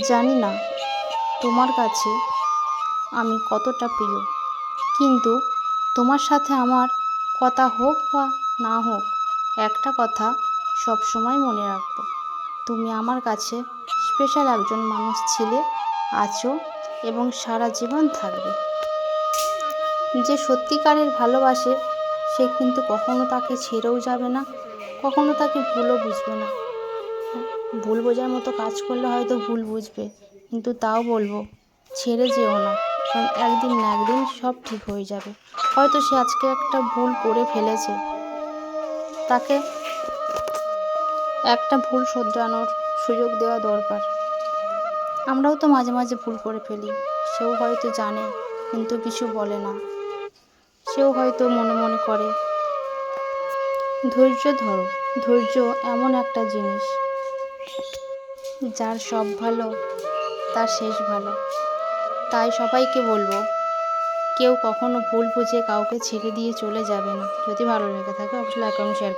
জানি না, তোমার কাছে আমি কতটা প্রিয়। কিন্তু তোমার সাথে আমার কথা হোক বা না হোক, একটা কথা সব সময় মনে রাখব। তুমি আমার কাছে স্পেশাল একজন মানুষ ছিলে, আছো এবং সারা জীবন থাকবে। যে সত্যিকারের ভালোবাসে, সে কিন্তু কখনো তাকে ছেড়েও যাবে না, কখনো তাকে ভুলও বুঝবে না। ভুল বোঝার মতো কাজ করলে হয়তো ভুল বুঝবে, কিন্তু তাও বলব, ছেড়ে যেও না। কারণ একদিন না একদিন সব ঠিক হয়ে যাবে। হয়তো সে আজকে একটা ভুল করে ফেলেছে। তাকে একটা ভুল শোধরানোর সুযোগ দেওয়া দরকার। আমরাও তো মাঝে মাঝে ভুল করে ফেলি। সেও হয়তো জানে, কিন্তু কিছু বলে না। সেও হয়তো মনে মনে করে, ধৈর্য ধরো, ধৈর্য এমন একটা জিনিস। যার সব ভালো, তার শেষ ভালো। তাই সবাইকে বলব, কেউ কখনো ভুল বুঝে কাউকে ছেড়ে দিয়ে চলে যাবে না। যদি ভালো লেগে থাকে, অবশ্যই লাইক এবং শেয়ার